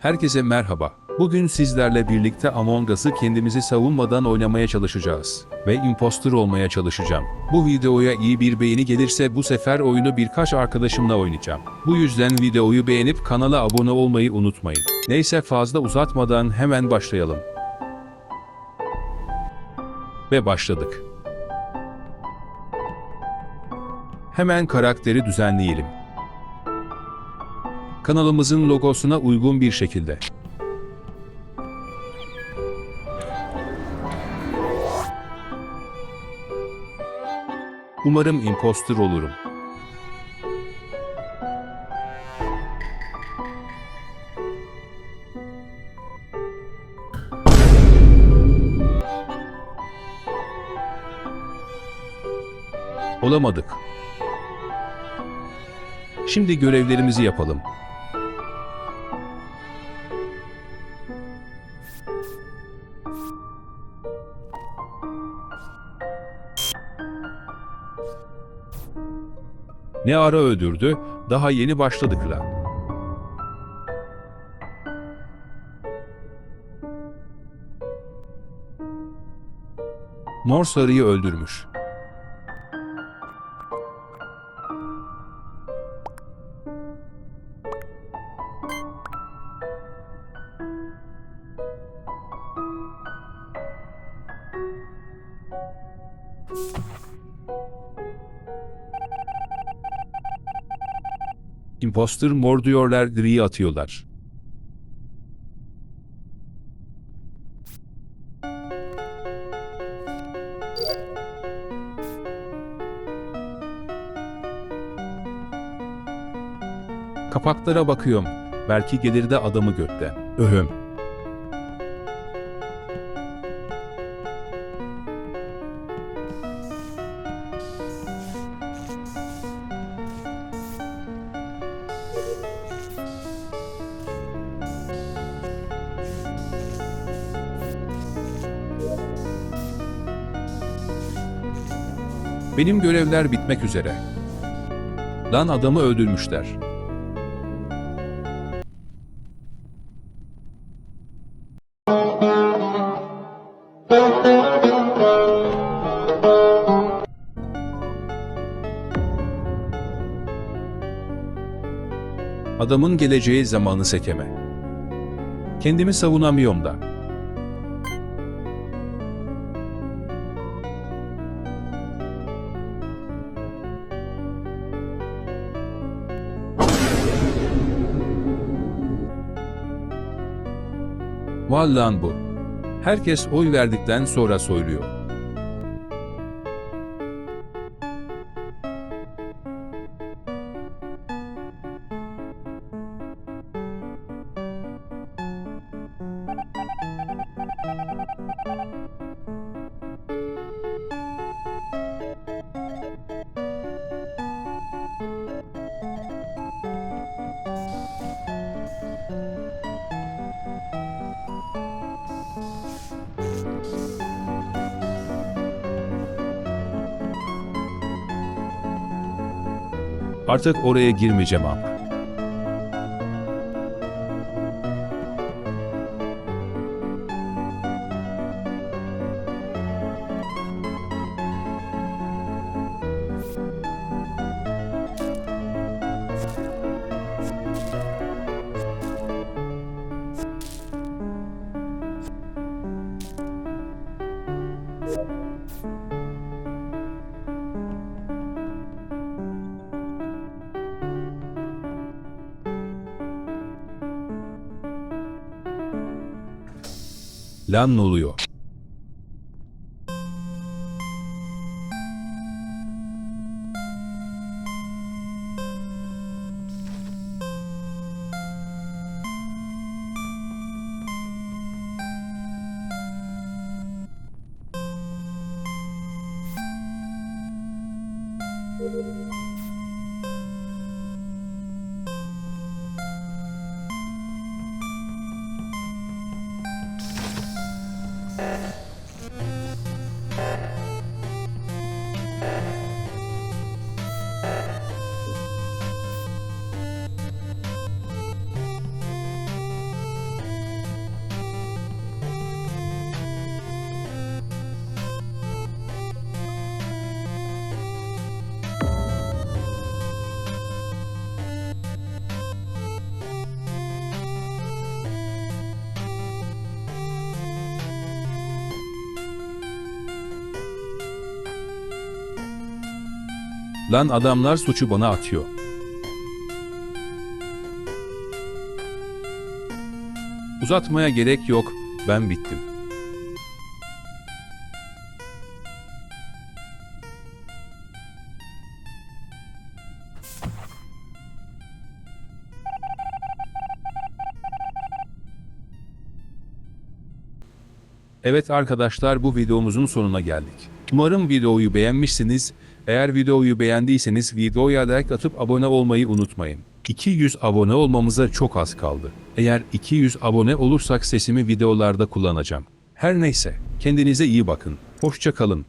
Herkese merhaba. Bugün sizlerle birlikte Among Us'ı kendimizi savunmadan oynamaya çalışacağız. Ve imposter olmaya çalışacağım. Bu videoya iyi bir beğeni gelirse bu sefer oyunu birkaç arkadaşımla oynayacağım. Bu yüzden videoyu beğenip kanala abone olmayı unutmayın. Neyse fazla uzatmadan hemen başlayalım. Ve başladık. Hemen karakteri düzenleyelim. Kanalımızın logosuna uygun bir şekilde. Umarım imposter olurum. Olamadık. Şimdi görevlerimizi yapalım. Ne ara öldürdü? Daha yeni başladık la. Mor sarıyı öldürmüş. Imposter mor diyorlar gri atıyorlar. Kapaklara bakıyorum. Belki gelir de adamı gökten. Öhüm. Benim görevler bitmek üzere. Lan adamı öldürmüşler. Adamın geleceği zamanı sekeme. Kendimi savunamıyorum da. Vallahi bu. Herkes oy verdikten sonra soyluyor. Artık oraya girmeyeceğim ama. lan oluyor. Thank you. Lan adamlar suçu bana atıyor. Uzatmaya gerek yok. Ben bittim. Evet arkadaşlar bu videomuzun sonuna geldik. Umarım videoyu beğenmişsiniz. Eğer videoyu beğendiyseniz videoya like atıp abone olmayı unutmayın. 200 abone olmamıza çok az kaldı. Eğer 200 abone olursak sesimi videolarda kullanacağım. Her neyse, kendinize iyi bakın. Hoşça kalın.